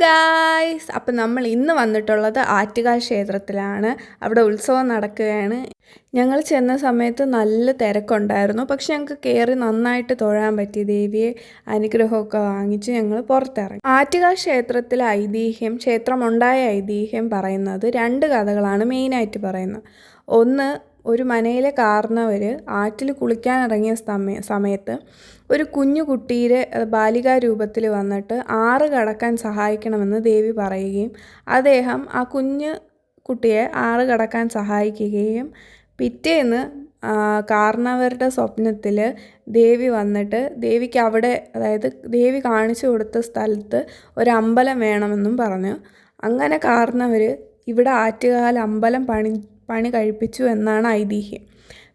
Guys അപ്പം നമ്മൾ ഇന്ന് വന്നിട്ടുള്ളത് ആറ്റുകാൽ ക്ഷേത്രത്തിലാണ് അവിടെ ഉത്സവം നടക്കുകയാണ്. ഞങ്ങൾ ചെന്ന സമയത്ത് നല്ല തിരക്കുണ്ടായിരുന്നു. പക്ഷെ ഞങ്ങൾക്ക് കയറി നന്നായിട്ട് തൊഴാൻ പറ്റി. ദേവിയെ അനുഗ്രഹമൊക്കെ വാങ്ങിച്ച് ഞങ്ങൾ പുറത്തിറങ്ങി. ആറ്റുകാൽ ക്ഷേത്രത്തിലെ ഐതിഹ്യം ക്ഷേത്രമുണ്ടായ ഐതിഹ്യം പറയുന്നത് രണ്ട് കഥകളാണ് മെയിനായിട്ട് പറയുന്നത്. ഒന്ന് ഒരു മനയിലെ കാർന്നവർ ആറ്റിൽ കുളിക്കാനിറങ്ങിയ സമയ സമയത്ത് ഒരു കുഞ്ഞു കുട്ടിയുടെ ബാലികാ രൂപത്തിൽ വന്നിട്ട് ആറ് കടക്കാൻ സഹായിക്കണമെന്ന് ദേവി പറയുകയും അദ്ദേഹം ആ കുഞ്ഞ് കുട്ടിയെ ആറ് കടക്കാൻ സഹായിക്കുകയും പിറ്റേന്ന് കാർണവരുടെ സ്വപ്നത്തിൽ ദേവി വന്നിട്ട് ദേവിക്ക് അവിടെ അതായത് ദേവി കാണിച്ചു കൊടുത്ത സ്ഥലത്ത് ഒരു അമ്പലം വേണമെന്നും പറഞ്ഞു. അങ്ങനെ കാർണവർ ഇവിടെ ആറ്റുകാൽ അമ്പലം പണി പണി കഴിപ്പിച്ചു എന്നാണ് ഐതിഹ്യം.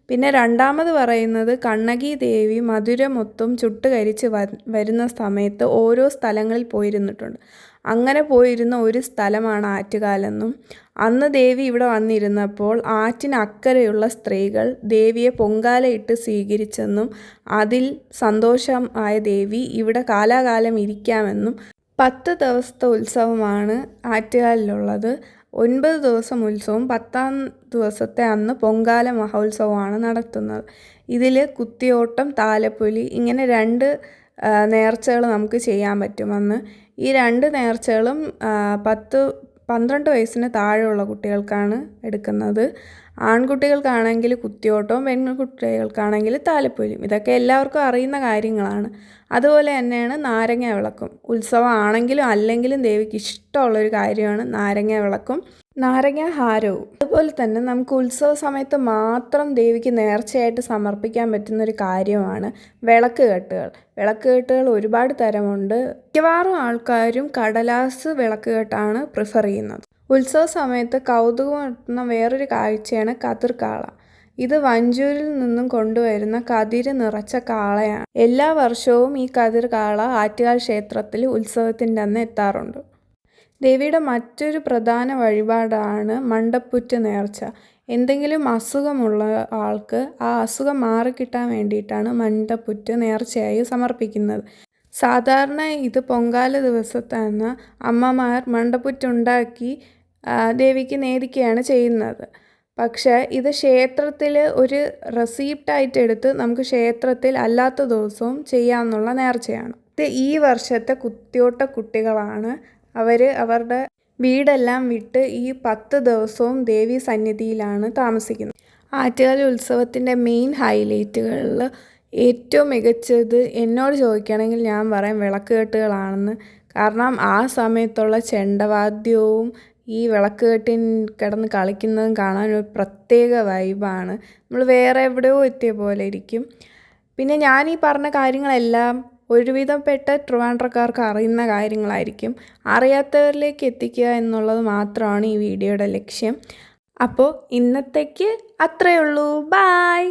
പിന്നെ രണ്ടാമത് പറയുന്നത് കണ്ണകി ദേവി മധുരമൊത്തും ചുട്ടുകരിച്ച് വരുന്ന സമയത്ത് ഓരോ സ്ഥലങ്ങളിൽ പോയിരുന്നിട്ടുണ്ട്. അങ്ങനെ പോയിരുന്ന ഒരു സ്ഥലമാണ് ആറ്റുകാലെന്നും അന്ന് ദേവി ഇവിടെ വന്നിരുന്നപ്പോൾ ആറ്റിനക്കരെയുള്ള സ്ത്രീകൾ ദേവിയെ പൊങ്കാലയിട്ട് സ്വീകരിച്ചെന്നും അതിൽ സന്തോഷമായ ദേവി ഇവിടെ കാലാകാലം ഇരിക്കാമെന്നും പത്ത് ദിവസത്തെ ഉത്സവമാണ് ആറ്റുകാലിലുള്ളത്. ഒൻപത് ദിവസം ഉത്സവം പത്താം ദിവസത്തെ അന്ന് പൊങ്കാല മഹോത്സവമാണ് നടത്തുന്നത്. ഇതിൽ കുത്തിയോട്ടം താലപ്പൊലി ഇങ്ങനെ രണ്ട് നേർച്ചകൾ നമുക്ക് ചെയ്യാൻ പറ്റും. അന്ന് ഈ രണ്ട് നേർച്ചകളും പത്ത് പന്ത്രണ്ട് വയസ്സിന് താഴെയുള്ള കുട്ടികൾക്കാണ് എടുക്കുന്നത്. ആൺകുട്ടികൾക്കാണെങ്കിൽ കുത്തിയോട്ടവും പെൺകുട്ടികൾക്കാണെങ്കിൽ താലപ്പൊലിയും ഇതൊക്കെ എല്ലാവർക്കും അറിയുന്ന കാര്യങ്ങളാണ്. അതുപോലെ തന്നെയാണ് നാരങ്ങ വിളക്കും ഉത്സവം ആണെങ്കിലും അല്ലെങ്കിലും ദേവിക്ക് ഇഷ്ടമുള്ളൊരു കാര്യമാണ് നാരങ്ങ വിളക്കും നാരങ്ങ ഹാരവും. അതുപോലെ തന്നെ നമുക്ക് ഉത്സവ സമയത്ത് മാത്രം ദേവിക്ക് നേർച്ചയായിട്ട് സമർപ്പിക്കാൻ പറ്റുന്ന ഒരു കാര്യമാണ് വിളക്ക് കെട്ടുകൾ. വിളക്ക് കെട്ടുകൾ ഒരുപാട് തരമുണ്ട്. മിക്കവാറും ആൾക്കാരും കടലാസ് വിളക്ക് കെട്ടാണ് പ്രിഫർ ചെയ്യുന്നത്. ഉത്സവ സമയത്ത് കൗതുകം വേറൊരു കാഴ്ചയാണ് കതിർക്കാള. ഇത് വഞ്ചൂരിൽ നിന്നും കൊണ്ടുവരുന്ന കതിര് നിറച്ച കാളയാണ്. എല്ലാ വർഷവും ഈ കതിർ കാള ആറ്റുകാൽ ക്ഷേത്രത്തിൽ ഉത്സവത്തിന്റെ അന്ന് എത്താറുണ്ട്. ദേവിയുടെ മറ്റൊരു പ്രധാന വഴിപാടാണ് മണ്ടപ്പുറ്റ് നേർച്ച. എന്തെങ്കിലും അസുഖമുള്ള ആൾക്ക് ആ അസുഖം മാറിക്കിട്ടാൻ വേണ്ടിയിട്ടാണ് മണ്ടപ്പുറ്റ് നേർച്ചയായി സമർപ്പിക്കുന്നത്. സാധാരണ ഇത് പൊങ്കാല ദിവസത്താണ് അമ്മമാർ മണ്ടപ്പുറ്റുണ്ടാക്കി ദേവിക്ക് നേദിക്കുകയാണ് ചെയ്യുന്നത്. പക്ഷേ ഇത് ക്ഷേത്രത്തിൽ ഒരു റെസീപ്റ്റായിട്ട് എടുത്ത് നമുക്ക് ക്ഷേത്രത്തിൽ അല്ലാത്ത ദിവസവും ചെയ്യാമെന്നുള്ള നേർച്ചയാണ്. ഇത് ഈ വർഷത്തെ കുത്തിയോട്ട കുട്ടികളാണ് അവർ അവരുടെ വീടെല്ലാം വിട്ട് ഈ പത്ത് ദിവസവും ദേവി സന്നിധിയിലാണ് താമസിക്കുന്നത്. ആറ്റുകാൽ ഉത്സവത്തിന്റെ മെയിൻ ഹൈലൈറ്റുകളിൽ ഏറ്റവും മികച്ചത് എന്നോട് ചോദിക്കുകയാണെങ്കിൽ ഞാൻ പറയും വിളക്കുകെട്ടുകളാണെന്ന്. കാരണം ആ സമയത്തുള്ള ചെണ്ടവാദ്യവും ഈ വിളക്ക് കെട്ടി കിടന്ന് കളിക്കുന്നതും കാണാൻ ഒരു പ്രത്യേക വൈബാണ് നമ്മൾ വേറെ എവിടെയോ എത്തിയ പോലെ ഇരിക്കും. പിന്നെ ഞാൻ ഈ പറഞ്ഞ കാര്യങ്ങളെല്ലാം ഒരുവിധപ്പെട്ട ട്രിവാൻഡ്രക്കാർക്ക് അറിയുന്ന കാര്യങ്ങളായിരിക്കും അറിയാത്തവരിലേക്ക് എത്തിക്കുക എന്നുള്ളത് മാത്രമാണ് ഈ വീഡിയോയുടെ ലക്ഷ്യം. അപ്പോൾ ഇന്നത്തേക്ക് അത്രയേ ഉള്ളൂ. ബായ്